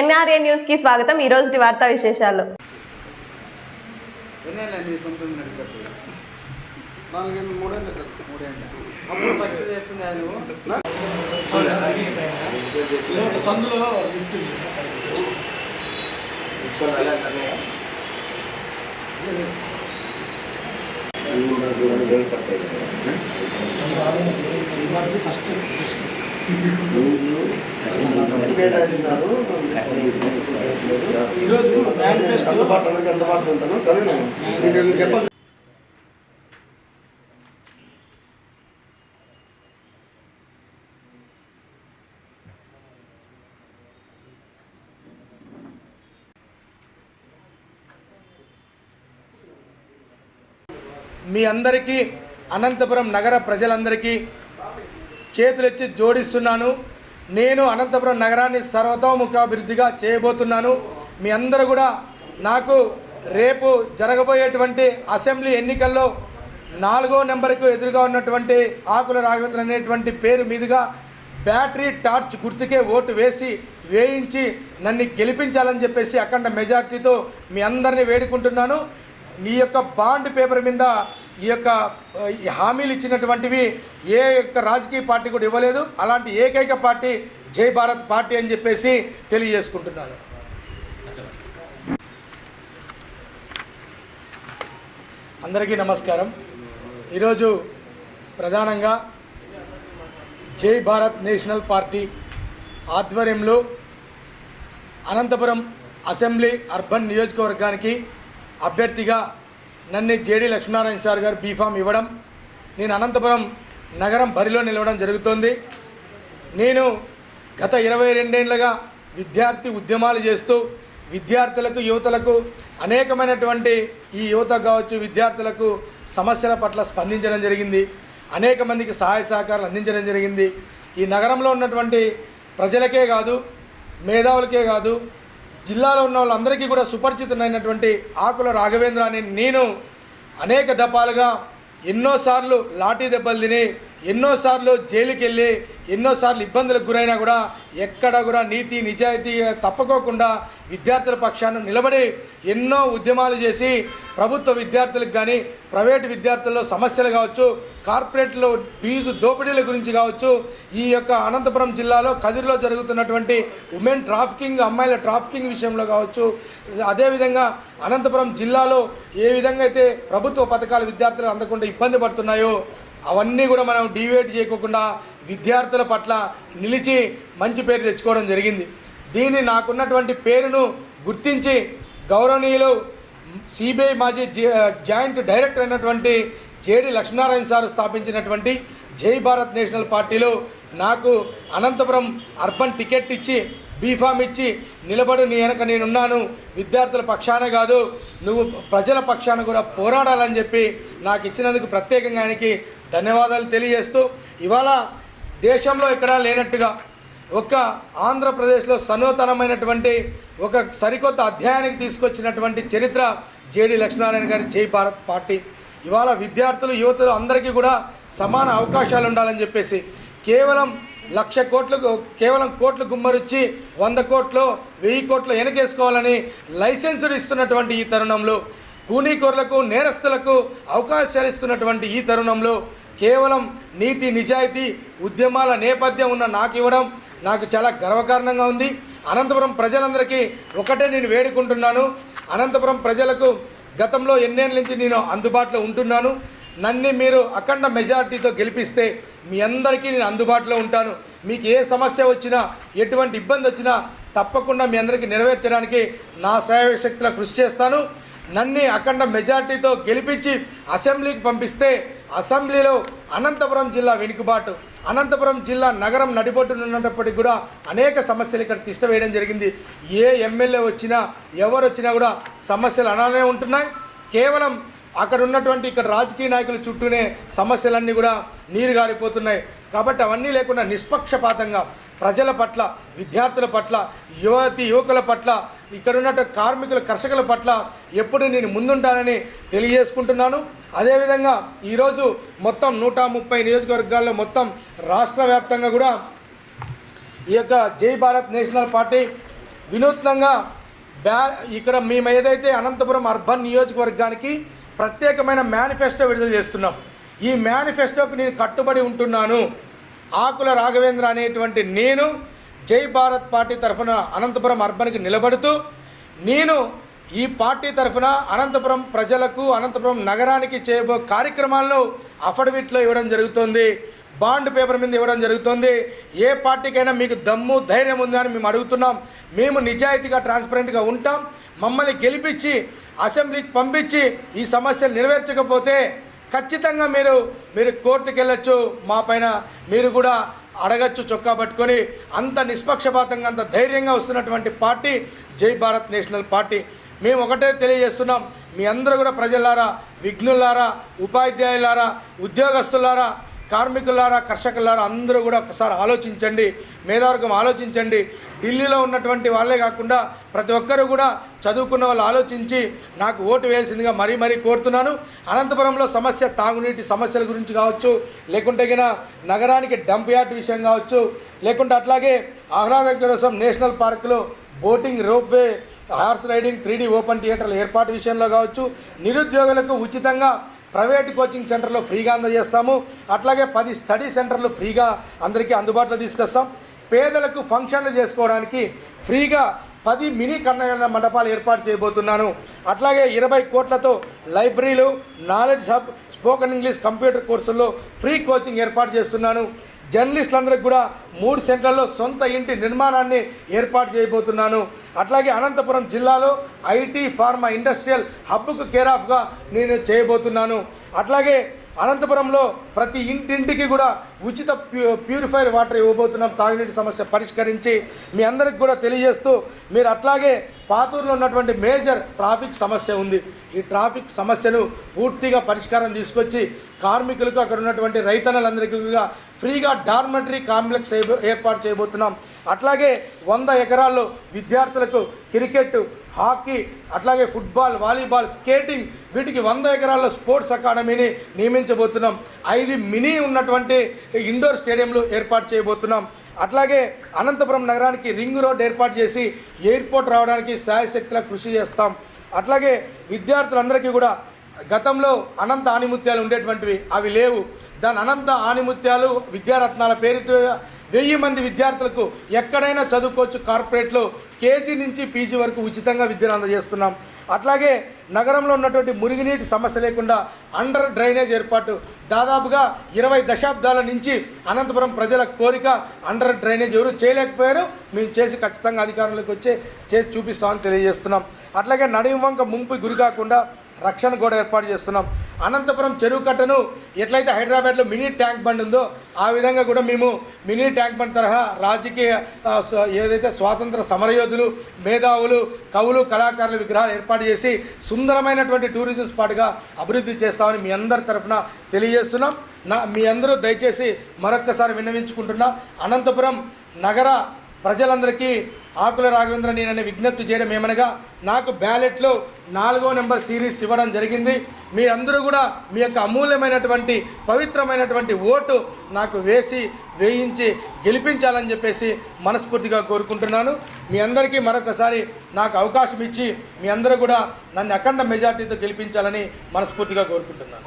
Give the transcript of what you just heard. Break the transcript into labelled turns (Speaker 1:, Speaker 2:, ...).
Speaker 1: NRA న్యూస్కి స్వాగతం. ఈ రోజు వార్తా విశేషాలు.
Speaker 2: సందులో ఫస్ట్ ఈరోజు
Speaker 3: అందుబాటులో అందుబాటులో ఉంటాను కానీ నేను చెప్పాలి
Speaker 2: మీ అందరికీ అనంతపురం నగర ప్రజలందరికీ చేతులెచ్చి జోడిస్తున్నాను. నేను అనంతపురం నగరాన్ని సర్వతోముఖాభివృద్ధిగా చేయబోతున్నాను. మీ అందరూ కూడా నాకు రేపు జరగబోయేటువంటి అసెంబ్లీ ఎన్నికల్లో నాలుగో నెంబర్కు ఎదురుగా ఉన్నటువంటి ఆకుల రాఘవేంద్ర అనేటువంటి పేరు మీదుగా బ్యాటరీ టార్చ్ గుర్తుకే ఓటు వేసి వేయించి నన్ను గెలిపించాలని చెప్పేసి అఖండ మెజార్టీతో మీ అందరినీ వేడుకుంటున్నాను. మీ యొక్క బాండ్ పేపర్ మీద ఈ యొక్క ఈ హామీలు ఇచ్చినటువంటివి ఏ యొక్క రాజకీయ పార్టీ కూడా ఇవ్వలేదు. అలాంటి ఏకైక పార్టీ జై భారత్ పార్టీ అని చెప్పేసి తెలియజేసుకుంటున్నాను. అందరికీ నమస్కారం. ఈరోజు ప్రధానంగా జై భారత్ నేషనల్ పార్టీ ఆధ్వర్యంలో అనంతపురం అసెంబ్లీ అర్బన్ నియోజకవర్గానికి అభ్యర్థిగా నన్ను జేడి లక్ష్మీనారాయణ సార్ గారు బీఫామ్ ఇవ్వడం నేను అనంతపురం నగరం బరిలో నిలవడం జరుగుతోంది. నేను గత ఇరవై రెండేళ్ళుగా విద్యార్థి ఉద్యమాలు చేస్తూ విద్యార్థులకు యువతలకు అనేకమైనటువంటి ఈ యువత కావచ్చు విద్యార్థులకు సమస్యల పట్ల స్పందించడం జరిగింది. అనేక మందికి సహాయ సహకారాలు అందించడం జరిగింది. ఈ నగరంలో ఉన్నటువంటి ప్రజలకే కాదు మేధావులకే కాదు జిల్లాలో ఉన్న వాళ్ళందరికీ కూడా సుపరిచితమైనటువంటి ఆకుల రాఘవేంద్ర అనే నేను అనేక దఫాలుగా ఎన్నోసార్లు లాఠీ దెబ్బలు తిని ఎన్నోసార్లు జైలుకి వెళ్ళి ఎన్నోసార్లు ఇబ్బందులకు గురైనా కూడా ఎక్కడ కూడా నీతి నిజాయితీ తప్పుకోకుండా విద్యార్థుల పక్షాన నిలబడి ఎన్నో ఉద్యమాలు చేసి ప్రభుత్వ విద్యార్థులకు కానీ ప్రైవేటు విద్యార్థుల్లో సమస్యలు కావచ్చు కార్పొరేట్లో ఫీజు దోపిడీల గురించి కావచ్చు ఈ యొక్క అనంతపురం జిల్లాలో కదిరిలో జరుగుతున్నటువంటి ఉమెన్ ట్రాఫికింగ్ అమ్మాయిల ట్రాఫికింగ్ విషయంలో కావచ్చు అదేవిధంగా అనంతపురం జిల్లాలో ఏ విధంగా అయితే ప్రభుత్వ పథకాలు విద్యార్థులు అందకుండా ఇబ్బంది పడుతున్నాయో అవన్నీ కూడా మనం డివేట్ చేయకోకుండా విద్యార్థుల పట్ల నిలిచి మంచి పేరు తెచ్చుకోవడం జరిగింది. దీన్ని నాకున్నటువంటి పేరును గుర్తించి గౌరవనీయులు సిబిఐ మాజీ జే- జాయింట్ డైరెక్టర్ అయినటువంటి జేడి లక్ష్మీనారాయణ సార్ స్థాపించినటువంటి జై భారత్ నేషనల్ పార్టీలో నాకు అనంతపురం అర్బన్ టికెట్ ఇచ్చి బీఫామ్ ఇచ్చి నిలబడు నీ వెనక నేనున్నాను విద్యార్థుల పక్షాన కాదు నువ్వు ప్రజల పక్షాన కూడా పోరాడాలని చెప్పి నాకు ఇచ్చినందుకు ప్రత్యేకంగా ఆయనకి ధన్యవాదాలు తెలియజేస్తూ ఇవాళ దేశంలో ఎక్కడా లేనట్టుగా ఒక ఆంధ్రప్రదేశ్లో సనూతనమైనటువంటి ఒక సరికొత్త అధ్యాయానికి తీసుకొచ్చినటువంటి చరిత్ర జేడి లక్ష్మీనారాయణ గారి జై భారత్ పార్టీ. ఇవాళ విద్యార్థులు యువతలు అందరికీ కూడా సమాన అవకాశాలు ఉండాలని చెప్పేసి కేవలం లక్ష కోట్లకు కేవలం కోట్లు గుమ్మరిచ్చి వంద కోట్లు వెయ్యి కోట్లు వెనకేసుకోవాలని లైసెన్సులు ఇస్తున్నటువంటి ఈ తరుణంలో కూనీకోరులకు నేరస్తులకు అవకాశాలు ఇస్తున్నటువంటి ఈ తరుణంలో కేవలం నీతి నిజాయితీ ఉద్యమాల నేపథ్యం ఉన్న నాకు ఇవ్వడం నాకు చాలా గర్వకారణంగా ఉంది. అనంతపురం ప్రజలందరికీ ఒకటే నేను వేడుకుంటున్నాను. అనంతపురం ప్రజలకు గతంలో ఎన్నేళ్ళ నుంచి నేను అందుబాటులో ఉంటున్నాను. నన్ను మీరు అఖండ మెజార్టీతో గెలిపిస్తే మీ అందరికీ నేను అందుబాటులో ఉంటాను. మీకు ఏ సమస్య వచ్చినా ఎటువంటి ఇబ్బంది వచ్చినా తప్పకుండా మీ అందరికీ నెరవేర్చడానికి నా శక్తుల కృషి చేస్తాను. నన్ను అఖండ మెజార్టీతో గెలిపించి అసెంబ్లీకి పంపిస్తే అసెంబ్లీలో అనంతపురం జిల్లా వెనుకబాటు. అనంతపురం జిల్లా నగరం నడిబొట్టునున్నప్పటికీ కూడా అనేక సమస్యలు ఇక్కడ తిష్ట వేయడం జరిగింది. ఏ ఎమ్మెల్యే వచ్చినా ఎవరు వచ్చినా కూడా సమస్యలు అలానే ఉంటున్నాయి. కేవలం అక్కడ ఉన్నటువంటి ఇక్కడ రాజకీయ నాయకుల చుట్టూనే సమస్యలన్నీ కూడా నీరు గారిపోతున్నాయి. కాబట్టి అవన్నీ లేకుండా నిష్పక్షపాతంగా ప్రజల పట్ల విద్యార్థుల పట్ల యువతి యువకుల పట్ల ఇక్కడ ఉన్నటువంటి కార్మికుల కర్షకుల పట్ల ఎప్పుడు నేను ముందుంటానని తెలియజేసుకుంటున్నాను. అదేవిధంగా ఈరోజు మొత్తం నూట ముప్పై నియోజకవర్గాల్లో మొత్తం రాష్ట్ర వ్యాప్తంగా కూడా ఈ యొక్క జై భారత్ నేషనల్ పార్టీ వినూత్నంగా బ్యా ఇక్కడ మేము ఏదైతే అనంతపురం అర్బన్ నియోజకవర్గానికి ప్రత్యేకమైన మేనిఫెస్టో విడుదల చేస్తున్నాం. ఈ మేనిఫెస్టోకి నేను కట్టుబడి ఉంటున్నాను. ఆకుల రాఘవేంద్ర అనేటువంటి నేను జై భారత్ పార్టీ తరఫున అనంతపురం అర్బన్కి నిలబడుతూ నేను ఈ పార్టీ తరఫున అనంతపురం ప్రజలకు అనంతపురం నగరానికి చేయబో కార్యక్రమాలను అఫిడవిట్లో ఇవ్వడం జరుగుతుంది. బాండ్ పేపర్ మీద ఇవ్వడం జరుగుతుంది. ఏ పార్టీకైనా మీకు దమ్ము ధైర్యం ఉందని మేము అడుగుతున్నాం. మేము నిజాయితీగా ట్రాన్స్పరెంట్గా ఉంటాం. మమ్మల్ని గెలిపించి అసెంబ్లీకి పంపించి ఈ సమస్యలు నెరవేర్చకపోతే ఖచ్చితంగా మీరు మీరు కోర్టుకు వెళ్ళొచ్చు మా పైన మీరు కూడా అడగచ్చు చొక్కా పట్టుకొని అంత నిష్పక్షపాతంగా అంత ధైర్యంగా వస్తున్నటువంటి పార్టీ జై భారత్ నేషనల్ పార్టీ. మేము ఒకటే తెలియజేస్తున్నాం మీ అందరూ కూడా ప్రజలారా విఘ్నులారా ఉపాధ్యాయులారా ఉద్యోగస్తులారా కార్మికులారా కర్షకులారా అందరూ కూడా ఒకసారి ఆలోచించండి మేధావర్గం ఆలోచించండి. ఢిల్లీలో ఉన్నటువంటి వాళ్ళే కాకుండా ప్రతి ఒక్కరూ కూడా చదువుకున్న వాళ్ళు ఆలోచించి నాకు ఓటు వేయాల్సిందిగా మరీ మరీ కోరుతున్నాను. అనంతపురంలో సమస్య తాగునీటి సమస్యల గురించి కావచ్చు లేకుంటే గిన నగరానికి డంప్ యార్డ్ విషయం కావచ్చు లేకుంటే అట్లాగే ఆహ్లాదకరసం నేషనల్ పార్కులో boating ropeway horse riding three open థియేటర్ల ఏర్పాటు విషయంలో కావచ్చు నిరుద్యోగులకు ఉచితంగా ప్రైవేట్ కోచింగ్ సెంటర్లో ఫ్రీగా అందజేస్తాము. అట్లాగే పది స్టడీ సెంటర్లు ఫ్రీగా అందరికీ అందుబాటులో తీసుకొస్తాం. పేదలకు ఫంక్షన్లు చేసుకోవడానికి ఫ్రీగా పది మినీ కన్నయ్య మండపాలు ఏర్పాటు చేయబోతున్నాను. అట్లాగే ఇరవై కోట్లతో లైబ్రరీలు knowledge hub spoken English computer కోర్సుల్లో ఫ్రీ కోచింగ్ ఏర్పాటు చేస్తున్నాను. జర్నలిస్టులందరికీ కూడా మూడు సెంటర్లలో సొంత ఇంటి నిర్మాణాన్ని ఏర్పాటు చేయబోతున్నాను. అట్లాగే అనంతపురం జిల్లాలో ఐటీ ఫార్మా ఇండస్ట్రియల్ హబ్కు కేర్ ఆఫ్గా నేను చేయబోతున్నాను. అట్లాగే అనంతపురంలో ప్రతి ఇంటింటికి కూడా ఉచిత ప్యూ ప్యూరిఫైర్ వాటర్ ఇవ్వబోతున్నాం. తాగునీటి సమస్య పరిష్కరించి మీ అందరికి కూడా తెలియజేస్తూ మీరు అట్లాగే పాతూరులో ఉన్నటువంటి మేజర్ ట్రాఫిక్ సమస్య ఉంది. ఈ ట్రాఫిక్ సమస్యను పూర్తిగా పరిష్కారం తీసుకొచ్చి కార్మికులకు అక్కడ ఉన్నటువంటి రైతన్నలందరికీ కూడా ఫ్రీగా డార్మటరీ కాంప్లెక్స్ ఏర్పాటు చేయబోతున్నాం. అట్లాగే వంద ఎకరాల్లో విద్యార్థులకు క్రికెట్ హాకీ అట్లాగే ఫుట్బాల్ వాలీబాల్ స్కేటింగ్ వీటికి వంద ఎకరాల్లో స్పోర్ట్స్ అకాడమీని నియమించబోతున్నాం. ఐదు మినీ ఉన్నటువంటి ఇండోర్ స్టేడియంలు ఏర్పాటు చేయబోతున్నాం. అట్లాగే అనంతపురం నగరానికి రింగ్ రోడ్ ఏర్పాటు చేసి ఎయిర్పోర్ట్ రావడానికి సాయశక్తిలా కృషి చేస్తాం. అట్లాగే విద్యార్థులందరికీ కూడా గతంలో అనంత ఆణిముత్యాలు ఉండేటువంటివి అవి లేవు. దాని అనంత ఆణిముత్యాలు విద్యారత్నాల పేరుతో వెయ్యి మంది విద్యార్థులకు ఎక్కడైనా చదువుకోవచ్చు కార్పొరేట్లో. కేజీ నుంచి పీజీ వరకు ఉచితంగా విద్యను అందజేస్తున్నాం అట్లాగే నగరంలో ఉన్నటువంటి మురుగునీటి సమస్య లేకుండా అండర్ డ్రైనేజ్ ఏర్పాటు. దాదాపుగా ఇరవై దశాబ్దాల నుంచి అనంతపురం ప్రజల కోరిక అండర్ డ్రైనేజ్ ఎవరు చేయలేకపోయారు మేము చేసి ఖచ్చితంగా అధికారంలోకి వచ్చే చేసి చూపిస్తామని తెలియజేస్తున్నాం. అట్లాగే నడివంక ముంపు గురి కాకుండా రక్షణ కూడా ఏర్పాటు చేస్తున్నాం. అనంతపురం చెరువు కట్టను ఎట్లయితే హైదరాబాద్లో మినీ ట్యాంక్ బండ్ ఉందో ఆ విధంగా కూడా మేము మినీ ట్యాంక్ బండ్ తరహా రాజకీయ ఏదైతే స్వాతంత్ర సమరయోధులు మేధావులు కవులు కళాకారుల విగ్రహాలు ఏర్పాటు చేసి సుందరమైనటువంటి టూరిజం స్పాట్గా అభివృద్ధి చేస్తామని మీ అందరి తరఫున తెలియజేస్తున్నాం. నా మీ అందరూ దయచేసి మరొక్కసారి విన్నవించుకుంటున్నా. అనంతపురం నగర ప్రజలందరికీ ఆకుల రాఘవేంద్ర నేననే విజ్ఞప్తి చేయడం ఏమనగా నాకు బ్యాలెట్లో నాలుగో నెంబర్ సిరీస్ ఇవ్వడం జరిగింది. మీ అందరూ కూడా మీ యొక్క అమూల్యమైనటువంటి పవిత్రమైనటువంటి ఓటు నాకు వేసి వేయించి గెలిపించాలని చెప్పేసి మనస్ఫూర్తిగా కోరుకుంటున్నాను. మీ అందరికీ మరొకసారి నాకు అవకాశం ఇచ్చి మీ అందరూ కూడా నన్ను అఖండ మెజార్టీతో గెలిపించాలని మనస్ఫూర్తిగా కోరుకుంటున్నాను.